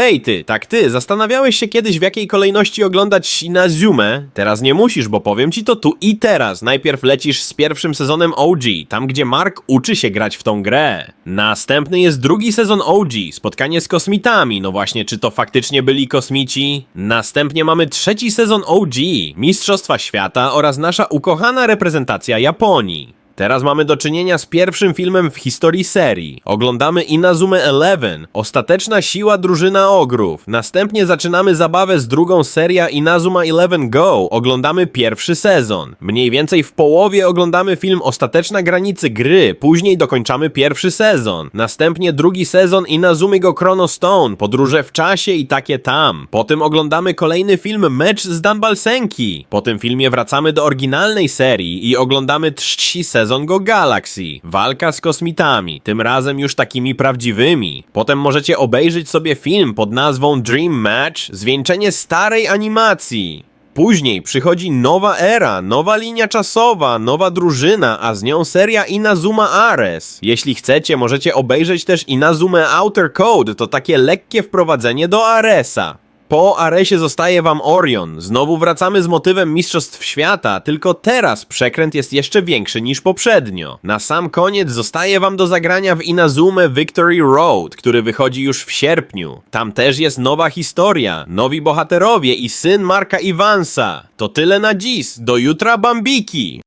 Hej ty, tak ty, zastanawiałeś się kiedyś w jakiej kolejności oglądać Inazumę? Teraz nie musisz, bo powiem ci to tu i teraz. Najpierw lecisz z pierwszym sezonem OG, tam gdzie Mark uczy się grać w tą grę. Następny jest drugi sezon OG, spotkanie z kosmitami, no właśnie, czy to faktycznie byli kosmici? Następnie mamy trzeci sezon OG, Mistrzostwa Świata oraz nasza ukochana reprezentacja Japonii. Teraz mamy do czynienia z pierwszym filmem w historii serii. Oglądamy Inazumę Eleven, ostateczna siła drużyna ogrów. Następnie zaczynamy zabawę z drugą seria Inazuma Eleven Go. Oglądamy pierwszy sezon. Mniej więcej w połowie oglądamy film Ostateczna granicy gry. Później dokończamy pierwszy sezon. Następnie drugi sezon Inazumy Go Chrono Stone, podróże w czasie i takie tam. Potem oglądamy kolejny film Mecz z Danbalsenki. Po tym filmie wracamy do oryginalnej serii i oglądamy trzci sezon Go Galaxy. Walka z kosmitami, tym razem już takimi prawdziwymi. Potem możecie obejrzeć sobie film pod nazwą Dream Match, zwieńczenie starej animacji. Później przychodzi nowa era, nowa linia czasowa, nowa drużyna, a z nią seria Inazuma Ares. Jeśli chcecie, możecie obejrzeć też Inazumę Outer Code, to takie lekkie wprowadzenie do Aresa. Po Aresie zostaje wam Orion. Znowu wracamy z motywem Mistrzostw Świata, tylko teraz przekręt jest jeszcze większy niż poprzednio. Na sam koniec zostaje wam do zagrania w Inazumę Victory Road, który wychodzi już w sierpniu. Tam też jest nowa historia, nowi bohaterowie i syn Marka Iwansa. To tyle na dziś, do jutra Bambiki!